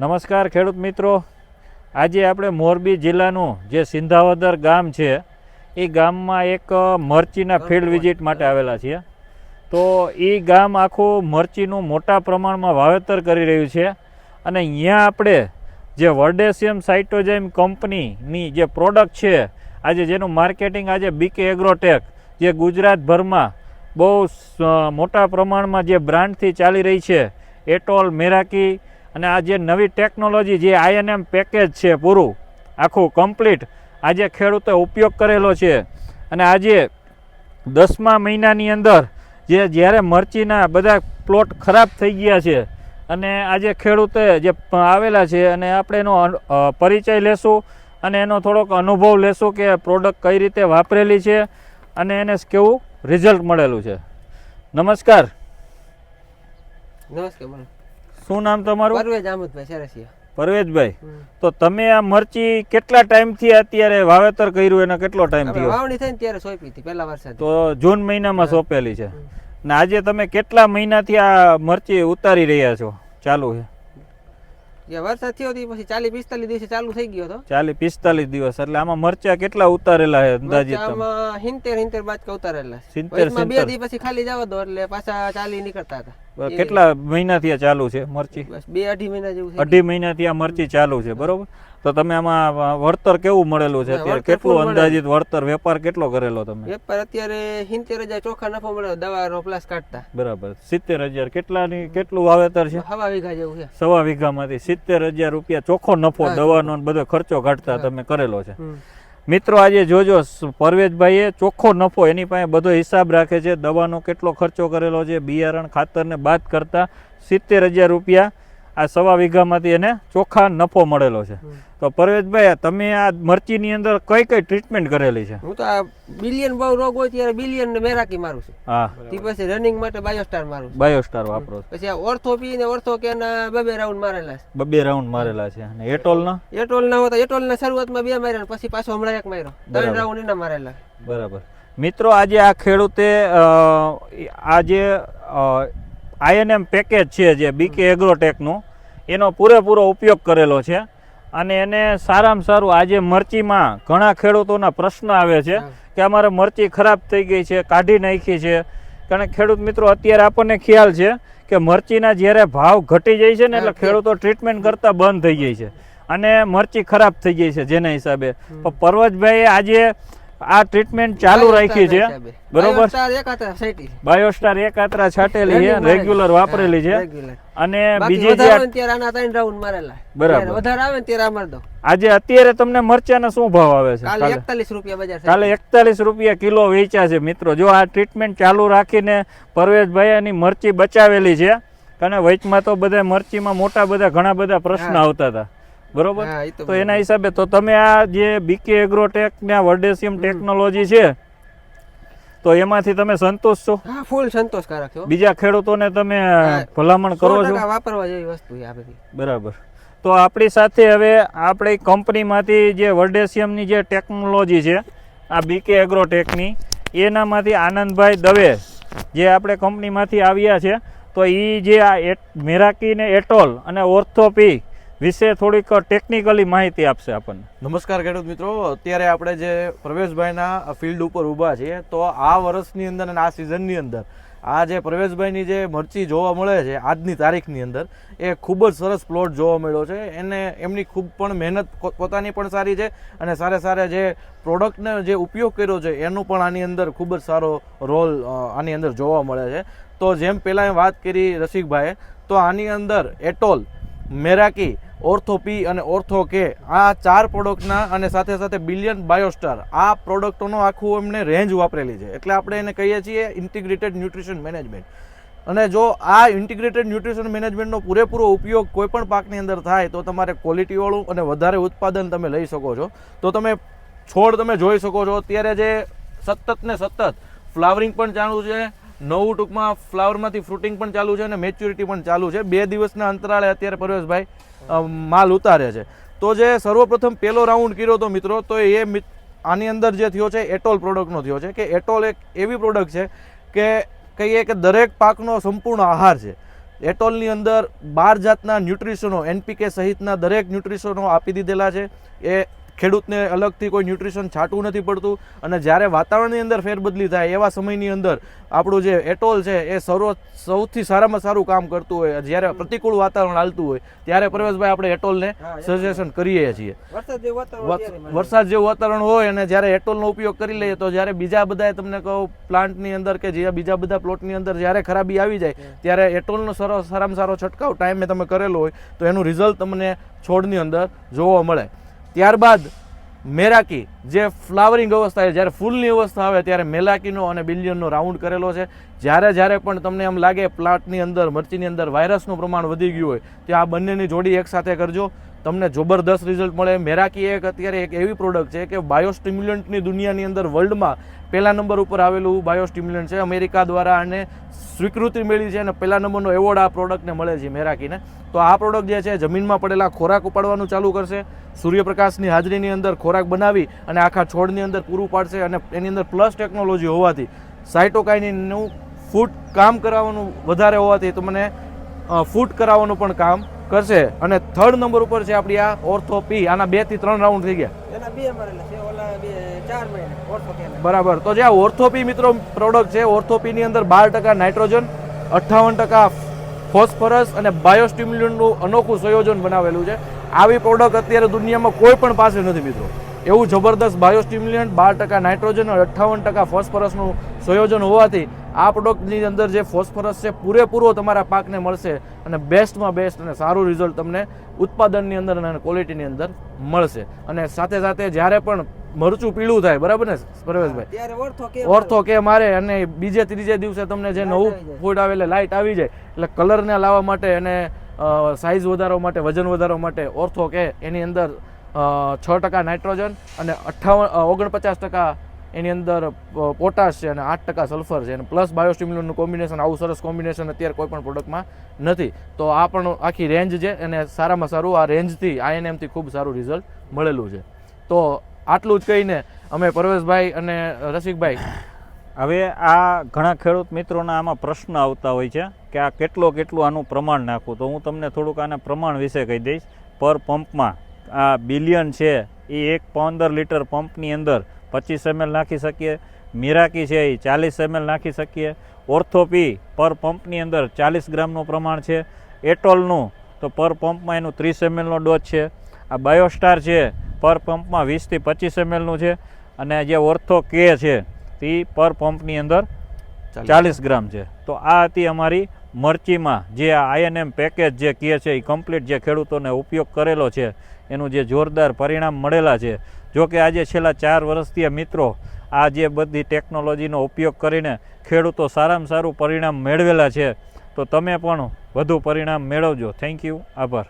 નમસ્કાર ખેડૂત મિત્રો. આજે આપણે મોરબી જિલ્લાનું જે સિંધાવદર ગામ છે એ ગામમાં એક મરચીના ફિલ્ડ વિઝિટ માટે આવેલા છીએ. તો એ ગામ આખું મરચીનું મોટા પ્રમાણમાં વાવેતર કરી રહ્યું છે અને અહીંયા આપણે જે વર્ડેશિયમ સાઇટોજેમ કંપનીની જે પ્રોડક્ટ છે આજે જેનું માર્કેટિંગ આજે બીકે એગ્રોટેક જે ગુજરાતભરમાં બહુ મોટા પ્રમાણમાં જે બ્રાન્ડથી ચાલી રહી છે એટોલ મેરાકી અને આ જે નવી ટેકનોલોજી, જે આઈએનએમ પેકેજ છે પૂરું, આખું કમ્પ્લીટ આજે ખેડૂતે ઉપયોગ કરેલો છે અને આજે દસમા મહિનાની અંદર જે જ્યારે મરચીના બધા પ્લોટ ખરાબ થઈ ગયા છે અને આજે ખેડૂતે જે આવેલા છે અને આપણે એનો પરિચય લેશું અને એનો થોડોક અનુભવ લેશું કે પ્રોડક્ટ કઈ રીતે વાપરેલી છે અને એને કેવું રિઝલ્ટ મળેલું છે. નમસ્કાર. નમસ્કાર શું નામ તમારું? પરવેજ આમદભાઈ સરસિયા પરવેજભાઈ. તો તમે આ મરચી કેટલા ટાઈમથી અત્યારે વાવેતર કર્યું એનો કેટલો ટાઈમ થયો? વાવણી થઈ ને ત્યારે સોંપી હતી પહેલા વરસાદ. તો જૂન મહિનામાં સોંપેલી છે. ને આજે તમે કેટલા મહિનાથી આ મરચી ઉતારી રહ્યા છો? ચાલુ છે. વરસાદ થયો હતી પછી ચાલીસ પિસ્તાલીસ દિવસે ચાલુ થઈ ગયો હતો. ચાલી પિસ્તાલીસ દિવસ એટલે આમાં મરચા કેટલા ઉતારેલા છે અંદાજિત તમે? આમાં હિંતેર હિંતેર બાજકા ઉતારેલા સિત્તેર, બે દિવસ પછી ખાલી જવા દો એટલે પાછા ચાલી નીકળતા હતા. કેટલા મહિનાથી આ ચાલુ છે મરચી? બે અઢી મહિના જેવું અઢી મહિનાથી આ મરચી ચાલુ છે બરોબર? તો તમે આમાં વળતર કેવું મળેલું છે? અત્યારે કેટલું અંદાજિત વળતર વેપાર કેટલો કરેલો તમે? વેપાર અત્યારે સિત્તેર હજાર ચોખા નફો મળ્યો દવા પ્લાસ કાઢતા. બરાબર. સિત્તેર હજાર કેટલાની કેટલું વાવેતર છે? સવા વીઘા જેવું છે. સવા વીઘામાંથી સિત્તેર હજાર રૂપિયા ચોખ્ખો નફો દવાનો બધો ખર્ચો કાઢતા તમે કરેલો છે. મિત્રો, આજે જોજો પરવેજભાઈએ ચોખ્ખો નફો એની પાસે બધો હિસાબ રાખે છે. દવાનો કેટલો ખર્ચો કરેલો છે. બિયારણ ખાતરને બાદ કરતાં સિત્તેર હજાર રૂપિયા આ સવા વીઘામાંથી એને ચોખ્ખા નફો મળેલો છે. તો પરવેજભાઈ તમે આ મરચીની અંદર કઈ કઈ ટ્રીટમેન્ટ કરેલી છે? હું તો આ બિલિયન બહુ રોગ હોય ત્યારે બિલિયન ને મેરાકી મારું છું. હા. તે પછી રનિંગ માટે બાયોસ્ટાર મારું બાયોસ્ટાર વાપરો પછી આ ઓર્થો પી ને ઓર્થો કે ના બે બે રાઉન્ડ મારેલા છે. બબે રાઉન્ડ મારેલા છે. અને એટોલના એટોલ ના હોતા એટોલ ના શરૂઆતમાં બે માર્યા પછી પાછો હમણાં એક માર્યો. ત્રણ રાઉન્ડ એના મારેલા. બરાબર. મિત્રો આજે આ ખેડૂતે આ જે આઈએનએમ પેકેજ છે જે બીકે એગ્રોટેકનું એનો પૂરેપૂરો ઉપયોગ કરેલો છે. અને એને સારામાં સારું આજે મરચીમાં ઘણા ખેડૂતોના પ્રશ્ન આવે છે કે અમારે મરચી ખરાબ થઈ ગઈ છે કાઢી નાખી છે. કારણ કે ખેડૂત મિત્રો અત્યારે આપણને ખ્યાલ છે કે મરચીના જ્યારે ભાવ ઘટી જાય છે ને એટલે ખેડૂતો ટ્રીટમેન્ટ કરતા બંધ થઈ જાય છે. અને મરચી ખરાબ થઈ ગઈ છે જેના હિસાબે. પણ પર્વતભાઈ આજે આ ટ્રીટમેન્ટ ચાલુ રાખી છે. બરોબર? બાયોસ્ટાર એક આતરા છાટેલી છે રેગ્યુલર વાપરેલી છે. અને બીજી જે રાઉન્ડ મારેલા. બરાબર. વધારે આવે ને ત્યારે આ મારી આજે અત્યારે તમને મરચાના શું ભાવ આવે છે? કાલે કાલે એકતાલીસ રૂપિયા બજાર કાલે એકતાલીસ રૂપિયા કિલો વેચ્યા છે મિત્રો. જો આ ટ્રીટમેન્ટ ચાલુ રાખીને પરવેશભાઈ એની મરચી બચાવેલી છે. કારણ વેચમાં તો બધા મરચીમાં મોટા બધા ઘણા બધા પ્રશ્ન આવતા હતા. બરોબર? તો એના હિસાબે તો તમે આ જે બીકે એગ્રોટેક ને આ વર્ડેશિયમ ટેકનોલોજી છે તો એમાંથી તમે સંતોષ છો? હા ફૂલ સંતોષકારક છો બીજા ખેડૂતોને તમે ભલામણ કરો છો? વાપરવા જેવી વસ્તુ છે આ બધી. બરાબર. તો આપણી સાથે હવે આપણી કંપનીમાંથી જે વર્ડેશિયમની જે ટેકનોલોજી છે આ બીકે એગ્રોટેકની એનામાંથી આનંદભાઈ દવે જે આપણે કંપનીમાંથી આવ્યા છે તો એ જે આ મેરાકી ને એટોલ અને ઓર્થોપી વિશે થોડીક ટેકનિકલી માહિતી આપશે આપણને. નમસ્કાર ખેડૂત મિત્રો, અત્યારે આપણે જે પ્રવેશભાઈના ફિલ્ડ ઉપર ઊભા છીએ, તો આ વર્ષની અંદર અને આ સિઝનની અંદર, આ જે પ્રવેશભાઈની જે મરચી જોવા મળે છે, આજની તારીખની અંદર, એ ખૂબ જ સરસ પ્લોટ જોવા મળ્યો છે. એને એમની ખૂબ પણ મહેનત પોતાની પણ સારી છે અને સારે સારે જે પ્રોડક્ટને જે ઉપયોગ કર્યો છે, એનું પણ આની અંદર ખૂબ જ સારો રોલ આની અંદર જોવા મળે છે. તો જેમ પહેલાં વાત કરી રસિકભાઈએ, તો આની અંદર એટોલ, મેરાકી ઓર્થો પી અને ઓર્થો કે આ ચાર પ્રોડક્ટના અને સાથે સાથે બિલિયન બાયોસ્ટાર આ પ્રોડક્ટોનો આખું એમને રેન્જ વાપરેલી છે. એટલે આપણે એને કહીએ છીએ ઇન્ટિગ્રેટેડ ન્યુટ્રિશન મેનેજમેન્ટ અને જો આ ઇન્ટિગ્રેટેડ ન્યુટ્રિશન મેનેજમેન્ટનો પૂરેપૂરો ઉપયોગ કોઈ પણ પાકની અંદર થાય, તો તમારે ક્વોલિટીવાળું અને વધારે ઉત્પાદન તમે લઈ શકો છો. તો તમે છોડ તમે જોઈ શકો છો. અત્યારે જે સતત ને સતત ફ્લાવરિંગ પણ ચાલુ છે. નવું ટૂંકમાં ફ્લાવરમાંથી ફ્રૂટિંગ પણ ચાલુ છે અને મેચ્યુરિટી પણ ચાલુ છે. બે દિવસના અંતરાળે અત્યારે પરેશભાઈ માલ ઉતારે છે. તો જે સર્વપ્રથમ પહેલો રાઉન્ડ કર્યો હતો મિત્રો, તો એ આની અંદર જે થયો છે, એટોલ પ્રોડક્ટનો થયો છે, કે એટોલ એક એવી પ્રોડક્ટ છે કે કહીએ કે દરેક પાકનો સંપૂર્ણ આહાર છે. એટોલની અંદર બાર જાતના ન્યુટ્રિશનો, એનપીકે સહિતના દરેક ન્યુટ્રિશનો આપી દીધેલા છે. એ ખેડૂતને અલગથી કોઈ ન્યુટ્રિશન છાંટવું નથી પડતું અને જ્યારે વાતાવરણની અંદર ફેરબદલી થાય એવા સમયની અંદર આપણું જે એટોલ છે એ સર્વ સૌથી સારામાં સારું કામ કરતું હોય જ્યારે પ્રતિકૂળ વાતાવરણ હાલતું હોય ત્યારે પ્રવેશભાઈ આપણે એટોલને સજેશન કરીએ છીએ. વરસાદ જેવું વાતાવરણ હોય અને જ્યારે એટોલનો ઉપયોગ કરી લઈએ તો જ્યારે બીજા બધા તમને કહું પ્લાન્ટની અંદર કે જે બીજા બધા પ્લોટની અંદર જ્યારે ખરાબી આવી જાય ત્યારે એટોલનો સરસ સારામાં સારો છંટકાવ ટાઈમે તમે કરેલો હોય તો એનું રિઝલ્ટ તમને છોડની અંદર જોવા મળે. ત્યારબાદ મેરાકી, જે ફ્લાવરિંગ અવસ્થા છે, જ્યારે ફૂલની અવસ્થા આવે ત્યારે મેલાકીનો અને બિલિયનનો રાઉન્ડ કરેલો છે. જ્યારે જ્યારે પણ તમને એમ લાગે પ્લાટની અંદર, મરચીની અંદર વાયરસનું પ્રમાણ વધી ગયું હોય, તો આ બંનેની જોડી એકસાથે કરજો. તમને જબરદસ્ત રિઝલ્ટ મળે. મેરાકી એક અત્યારે એક એવી પ્રોડક્ટ છે કે બાયોસ્ટિમ્યુલન્ટની દુનિયાની અંદર વર્લ્ડમાં પહેલા નંબર ઉપર આવેલું બાયોસ્ટિમ્યુલન્ટ છે. અમેરિકા દ્વારા આને સ્વીકૃતિ મળી છે અને પહેલા નંબરનો એવોર્ડ આ પ્રોડક્ટને મળે છે મેરાકીને. તો આ પ્રોડક્ટ જે છે, જમીનમાં પડેલા ખોરાક ઉપાડવાનું ચાલુ કરશે. સૂર્યપ્રકાશની હાજરીની અંદર ખોરાક બનાવી અને આખા છોડની અંદર પૂરું પાડશે અને એની અંદર પ્લસ ટેકનોલોજી હોવાથી સાયટોકાઇનનું ફૂટ કામ કરાવવાનું વધારે હોવાથી તમને ફૂટ કરાવવાનું પણ કામ કરશે. અને થર્ડ નંબર ઉપર છે આપણી આ ઓર્થોપી આના બેથી ત્રણ રાઉન્ડ થઈ ગયા. બરાબર. તો જે આ ઓર્થોપી મિત્રો પ્રોડક્ટ છે ઓર્થોપીની અંદર બાર ટકા નાઇટ્રોજન અઠ્ઠાવન ટકા ફોસ્ફરસ અને બાયોસ્ટિમ્યુલન્ટનું અનોખું સંયોજન બનાવેલું છે. આવી પ્રોડક્ટ અત્યારે દુનિયામાં કોઈ પણ પાસે નથી મિત્રો. એવું જબરદસ્ત બાયોસ્ટિમ્યુલન્ટ બાર ટકા નાઇટ્રોજન અને અઠ્ઠાવન ટકા ફોસ્ફરસનું સંયોજન હોવાથી આ પ્રોડક્ટની અંદર જે ફોસ્ફરસ છે પૂરેપૂરો તમારા પાકને મળશે અને બેસ્ટમાં બેસ્ટ અને સારું રિઝલ્ટ તમને ઉત્પાદનની અંદર અને ક્વોલિટીની અંદર મળશે. અને સાથે સાથે જ્યારે પણ મરચું પીળું થાય બરાબર ને પરવેશભાઈ? ઓર્થો કે મારે. અને બીજે ત્રીજે દિવસે તમને જે નવું ફૂડ આવે એટલે લાઇટ આવી જાય. એટલે કલરને લાવવા માટે અને સાઇઝ વધારવા માટે વજન વધારવા માટે ઓર્થો કે એની અંદર છ ટકા નાઇટ્રોજન અને અઠ્ઠાવન ઓગણપચાસ ટકા એની અંદર પોટાશ છે અને આઠ ટકા સલ્ફર છે. અને પ્લસ બાયોસ્ટિમ્યુલન્ટનું કોમ્બિનેશન, આવું સરસ કોમ્બિનેશન અત્યારે કોઈ પણ પ્રોડક્ટમાં નથી. તો આ પણ આખી રેન્જ છે અને સારામાં સારું આ રેન્જથી આઈએનએમથી ખૂબ સારું રિઝલ્ટ મળેલું છે. તો આટલું જ કહીને અમે પરવેશભાઈ અને રસિકભાઈ. હવે આ ઘણા ખેડૂત મિત્રોના આમાં પ્રશ્ન આવતા હોય છે કે આ કેટલો કેટલું આનું પ્રમાણ નાખવું. તો હું તમને થોડુંક આના પ્રમાણ વિશે કહી દઈશ. પર પંપમાં આ બિલિયન છે એ એક પંદર લીટર પંપની અંદર પચીસ એમએલ નાખી શકીએ. મિરાકી છે એ ચાલીસ એમએલ નાખી શકીએ. ઓર્થોપી પર પંપની અંદર ચાલીસ ગ્રામનું પ્રમાણ છે. એટોલનું તો પર પંપમાં એનું ત્રીસ એમએલનો ડોઝ છે. આ બાયોસ્ટાર છે પર પંપમાં વીસથી પચીસ એમએલનું છે. અને જે ઓર્થો કે છે તે પર પંપની અંદર ચાલીસ ગ્રામ છે. તો આ હતી અમારી મરચીમાં જે આઈએનએમ પેકેજ જે કહે છે એ કમ્પ્લીટ જે ખેડૂતોને ઉપયોગ કરેલો છે, એનું જે જોરદાર પરિણામ મળેલા છે. જો કે આજે છેલ્લા ચાર વર્ષથી મિત્રો આ જે બધી ટેકનોલોજીનો ઉપયોગ કરીને ખેડૂતો સારામાં સારું પરિણામ મેળવેલા છે. તો તમે પણ વધુ પરિણામ મેળવજો. થેન્ક યુ આભાર.